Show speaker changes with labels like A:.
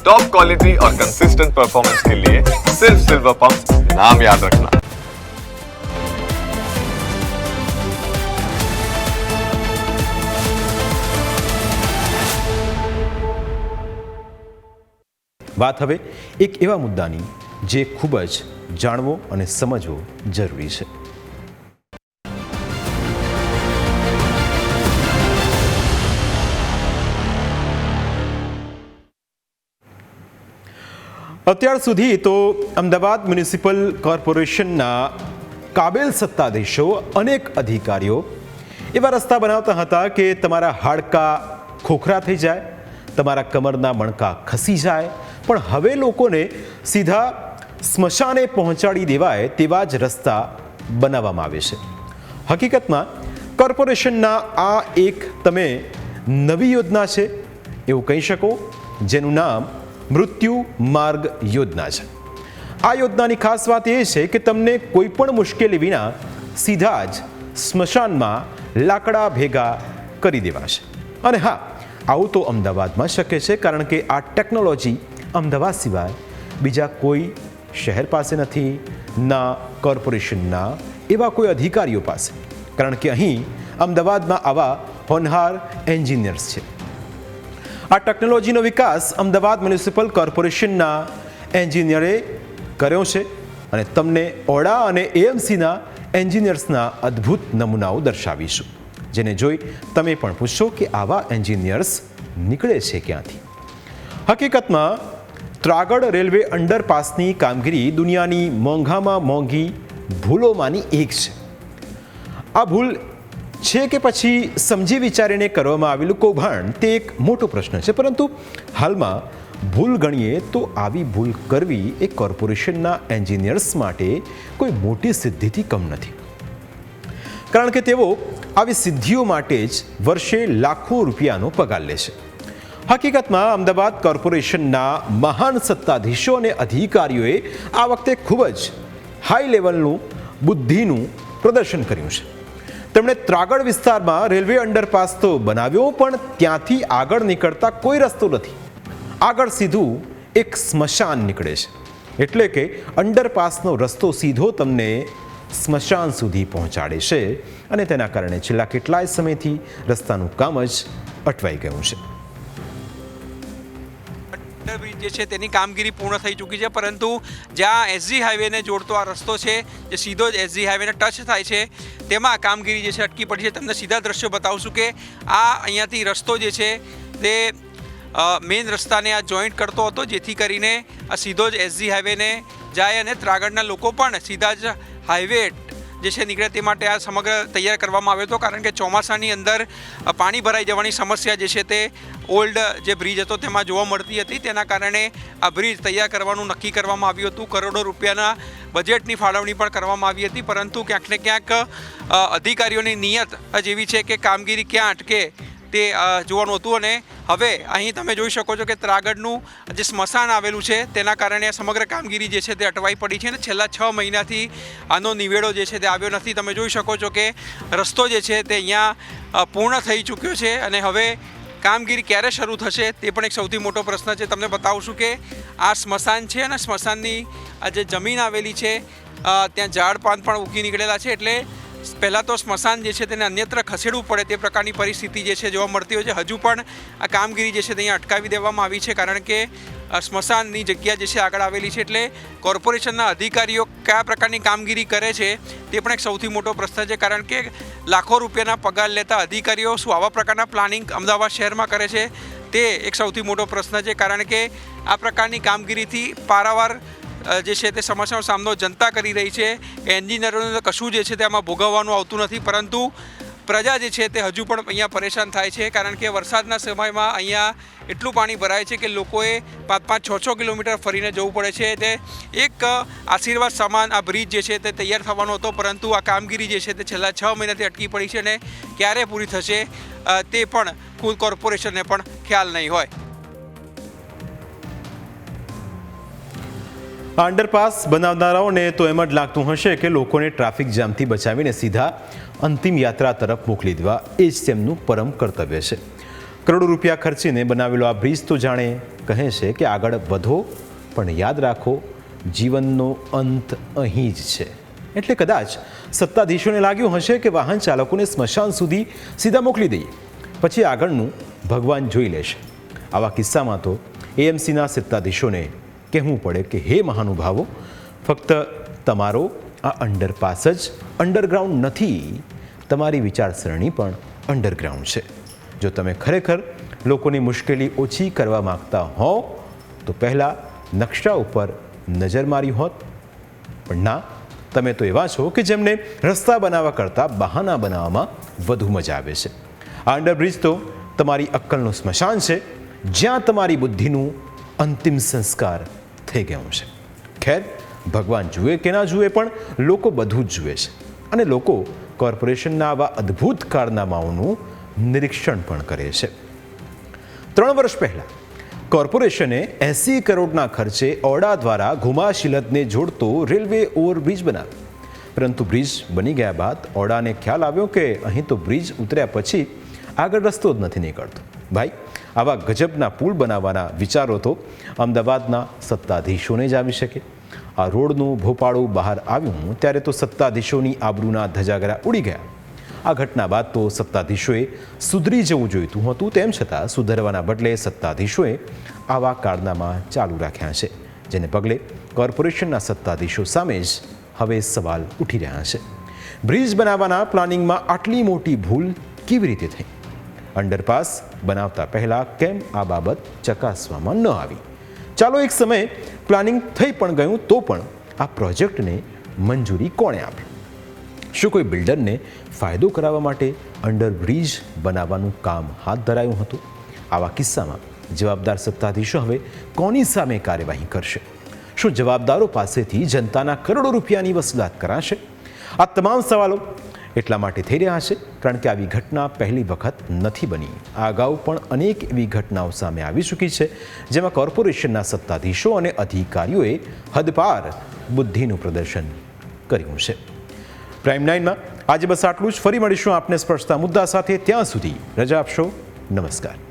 A: Top quality और consistent performance के लिए सिर्फ सिल्वर पंप नाम याद रखना
B: વાત હવે એક એવા મુદ્દાની જે ખૂબ જ જાણવો અને સમજવો જરૂરી છે અત્યાર સુધી તો અમદાવાદ મ્યુનિસિપલ કોર્પોરેશનના કાબેલ સત્તાધીશો અનેક અધિકારીઓ એવા રસ્તા બનાવતા હતા કે તમારા હાડકા ખોખરા થઈ જાય, તમારા કમરના મણકા ખસી જાય, પણ હવે લોકોને સીધા સ્મશાને પહોંચાડી દેવાય તેવા જ રસ્તા બનાવવામાં આવે છે. હકીકતમાં કોર્પોરેશનના આ એક તમે નવી યોજના છે, એવું કહી શકો, જેનું નામ મૃત્યુ માર્ગ યોજના છે. આ યોજનાની ખાસ વાત એ છે કે તમને કોઈ પણ મુશ્કેલી વિના સીધા જ સ્મશાનમાં લાકડા ભેગા કરી દેવાશે. અને હા, આવું તો અમદાવાદમાં શક્ય છે કારણ કે આ ટેકનોલોજી અમદાવાદ સિવાય બીજા કોઈ શહેર પાસે નથી, ના કોર્પોરેશનના એવા કોઈ અધિકારીઓ પાસે. કારણ કે અહીં અમદાવાદમાં આવા હોનહાર એન્જિનિયર્સ છે. આ ટેકનોલોજીનો વિકાસ અમદાવાદ મ્યુનિસિપલ કોર્પોરેશનના એન્જિનિયરે કર્યો છે અને તમને ઓડા અને એએમસીના એન્જિનિયર્સના અદ્ભુત નમૂનાઓ દર્શાવીશું. જેને જોઈ તમે પણ પૂછશો કે આવા એન્જિનિયર્સ નીકળે છે ક્યાંથી? હકીકતમાં, ત્રાગડ રેલવે અંડરપાસની કામગીરી દુનિયાની મોંઘામાં મોંઘી ભૂલોમાંની એક છે. આ ભૂલ છે કે પછી સમજી વિચારીને કરવામાં આવેલું કૌભાંડ તે એક મોટો પ્રશ્ન છે. પરંતુ હાલમાં ભૂલ ગણીએ તો આવી ભૂલ કરવી એ કોર્પોરેશનના એન્જિનિયર્સ માટે કોઈ મોટી સિદ્ધિથી કમ નથી. કારણ કે તેઓ આવી સિદ્ધિઓ માટે જ વર્ષે લાખો રૂપિયાનો પગાર લે છે. હકીકતમાં અમદાવાદ કોર્પોરેશનના મહાન સત્તાધીશો અને અધિકારીઓએ આ વખતે ખૂબ જ હાઈ લેવલનું બુદ્ધિનું પ્રદર્શન કર્યું છે. તેમણે ત્રાગડ વિસ્તારમાં રેલવે અંડરપાસ તો બનાવ્યો, પણ ત્યાંથી આગળ નીકળતા કોઈ રસ્તો નથી. આગળ સીધું એક સ્મશાન નીકળે છે. એટલે કે અંડરપાસનો રસ્તો સીધો તમને સ્મશાન સુધી પહોંચાડે છે અને તેના કારણે છેલ્લા કેટલાય સમયથી રસ્તાનું કામ જ અટવાઈ ગયું છે.
C: જે છે તેની કામગીરી પૂર્ણ થઈ ચૂકી છે, પરંતુ જ્યાં એસજી હાઈવેને જોડતો આ રસ્તો છે, જે સીધો જ એસજી હાઈવેને ટચ થાય છે, તેમાં કામગીરી જે છે અટકી પડી છે. તમને સીધા દ્રશ્યો બતાવશું કે આ અહીંયાથી રસ્તો જે છે તે મેઇન રસ્તાને આ જોઈન્ટ કરતો હતો, જેથી કરીને આ સીધો જ એસજી હાઈવેને જાય અને ત્રાગડના લોકો પણ સીધા જ હાઈવે જે છે નીકળે તે માટે આ સમગ્ર તૈયાર કરવામાં આવ્યો હતો. કારણ કે ચોમાસાની અંદર પાણી ભરાઈ જવાની સમસ્યા જે છે તે ઓલ્ડ જે બ્રિજ હતો તેમાં જોવા મળતી હતી. તેના કારણે આ બ્રિજ તૈયાર કરવાનું નક્કી કરવામાં આવ્યું હતું. કરોડો રૂપિયાના બજેટની ફાળવણી પણ કરવામાં આવી હતી. પરંતુ ક્યાંક ને ક્યાંક અધિકારીઓની નિયત જ એવી છે કે કામગીરી ક્યાં અટકે તે જોવાનું હતું અને હવે અહીં તમે જોઈ શકો છો કે ત્રાગડનું જે સ્મશાન આવેલું છે, તેના કારણે આ સમગ્ર કામગીરી જે છે તે અટવાઈ પડી છે અને છેલ્લા છ મહિનાથી આનો નિવેડો જે છે તે આવ્યો નથી. તમે જોઈ શકો છો કે રસ્તો જે છે તે અહીંયા પૂર્ણ થઈ ચૂક્યો છે અને હવે કામગીરી ક્યારે શરૂ થશે તે પણ એક સૌથી મોટો પ્રશ્ન છે. તમને બતાવશું કે આ સ્મશાન છે અને સ્મશાનની આ જે જમીન આવેલી છે ત્યાં ઝાડ પાન પણ ઉગી નીકળેલા છે. એટલે પહેલાં તો સ્મશાન જે છે તેને અન્યત્ર ખસેડવું પડે તે પ્રકારની પરિસ્થિતિ જે છે જોવા મળતી હોય છે. હજુ પણ આ કામગીરી જે છે તે અહીંયા અટકાવી દેવામાં આવી છે કારણ કે સ્મશાનની જગ્યા જે છે આગળ આવેલી છે એટલે કોર્પોરેશનના અધિકારીઓ કયા પ્રકારની કામગીરી કરે છે તે પણ એક સૌથી મોટો પ્રશ્ન છે કારણ કે લાખો રૂપિયાના પગાર લેતા અધિકારીઓ શું આવા પ્રકારના પ્લાનિંગ અમદાવાદ શહેરમાં કરે છે તે એક સૌથી મોટો પ્રશ્ન છે કારણ કે આ પ્રકારની કામગીરીથી પારાવાર જે છે તે સમસ્યાનો સામનો જનતા કરી રહી છે. એન્જિનિયરોને કશું જે છે તે આમાં ભોગવવાનું આવતું નથી. પરંતુ પ્રજા જે છે તે હજુ પણ અહીંયા પરેશાન થાય છે. કારણ કે વરસાદના સમયમાં અહીંયા એટલું પાણી ભરાય છે કે લોકોએ પાંચ પાંચ છ છ કિલોમીટર ફરીને જવું પડે છે. તે એક આશીર્વાદ સમાન આ બ્રિજ જે છે તે તૈયાર થવાનો હતો. પરંતુ આ કામગીરી જે છે તે છેલ્લા છ મહિનાથી અટકી પડી છે અને ક્યારે પૂરી થશે તે પણ ખુદ કોર્પોરેશનને પણ ખ્યાલ નહીં હોય.
B: આ અંડરપાસ બનાવનારાઓને તો એમ જ લાગતું હશે કે લોકોને ટ્રાફિક જામથી બચાવીને સીધા અંતિમ યાત્રા તરફ મોકલી દેવા એ જ તેમનું પરમ કર્તવ્ય છે. કરોડો રૂપિયા ખર્ચીને બનાવેલો આ બ્રિજ તો જાણે કહે છે કે આગળ વધો, પણ યાદ રાખો, જીવનનો અંત અહીં જ છે. એટલે કદાચ સત્તાધીશોને લાગ્યું હશે કે વાહન ચાલકોને સ્મશાન સુધી સીધા મોકલી દઈએ, પછી આગળનું ભગવાન જોઈ લેશે. આવા કિસ્સામાં તો એએમસીના સત્તાધીશોને કહેવું પડે કે હે મહાનુભાવો, ફક્ત તમારો આ અંડરપાસ જ અંડરગ્રાઉન્ડ નથી, તમારી વિચારસરણી પણ અંડરગ્રાઉન્ડ છે. જો તમે ખરેખર લોકોની મુશ્કેલી ઓછી કરવા માગતા હો તો પહેલાં નકશા ઉપર નજર મારી હોત. પણ ના, તમે તો એવા છો કે જેમને રસ્તા બનાવવા કરતાં બહાના બનાવવામાં વધુ મજા આવે છે. આ અંડરબ્રિજ તો તમારી અક્કલનું સ્મશાન છે. જ્યાં તમારી બુદ્ધિનું અંતિમ સંસ્કાર થઈ ગયું છે. ખેર, ભગવાન જુએ કે ના જુએ પણ લોકો બધું જ જુએ છે. અને લોકો કોર્પોરેશનના આવા અદ્ભુત કારનામાઓનું નિરીક્ષણ પણ કરે છે. ત્રણ વર્ષ પહેલાં, કોર્પોરેશને એંસી કરોડના ખર્ચે ઓરડા દ્વારા ઘુમાશિલતને જોડતો રેલવે ઓવરબ્રિજ બનાવ્યો. પરંતુ બ્રિજ બની ગયા બાદ ઓરડાને ખ્યાલ આવ્યો કે અહીં તો બ્રિજ ઉતર્યા પછી આગળ રસ્તો જ નથી નીકળતો. ભાઈ આવા ગજબના પુલ બનાવવાના વિચારો તો અમદાવાદના સત્તાધીશોને જ આવી શકે. આ રોડનું ભોપાળું બહાર આવ્યું ત્યારે તો સત્તાધીશોની આબરૂના ધજાગરા ઉડી ગયા. આ ઘટના બાદ તો સત્તાધીશોએ સુધરી જવું જોઈતું હતું, તેમ છતાં સુધરવાના બદલે સત્તાધીશોએ આવા કારનામા ચાલુ રાખ્યા છે, જેને પગલે કોર્પોરેશનના સત્તાધીશો સામે જ હવે સવાલ ઉઠી રહ્યા છે. બ્રિજ બનાવવાના પ્લાનિંગમાં આટલી મોટી ભૂલ કેવી રીતે થઈ? અંડરપાસ બનાવતા પહેલાં કેમ આ બાબત ચકાસવામાં ન આવી? ચાલો એક સમયે પ્લાનિંગ થઈ પણ ગયું તો પણ આ પ્રોજેક્ટને મંજૂરી કોણે આપી? શું કોઈ બિલ્ડરને ફાયદો કરાવવા માટે અંડરબ્રિજ બનાવવાનું કામ હાથ ધરાયું હતું? આવા કિસ્સામાં જવાબદાર સત્તાધીશો હવે કોની સામે કાર્યવાહી કરશે? શું જવાબદારો પાસેથી જનતાના કરોડો રૂપિયાની વસૂલાત કરાશે? આ તમામ સવાલો એટલા માટે થઈ રહ્યા છે, કારણ કે આવી ઘટના પહેલી વખત નથી બની. આ અગાઉ પણ અનેક એવી ઘટનાઓ સામે આવી ચૂકી છે, જેમાં કોર્પોરેશનના સત્તાધીશો અને અધિકારીઓએ હદપાર બુદ્ધિનું પ્રદર્શન કર્યું છે. પ્રાઇમ નાઇનમાં આજે બસ આટલું જ. ફરી મળીશું આપને સ્પર્શતા મુદ્દા સાથે. ત્યાં સુધી રજા આપશો. નમસ્કાર.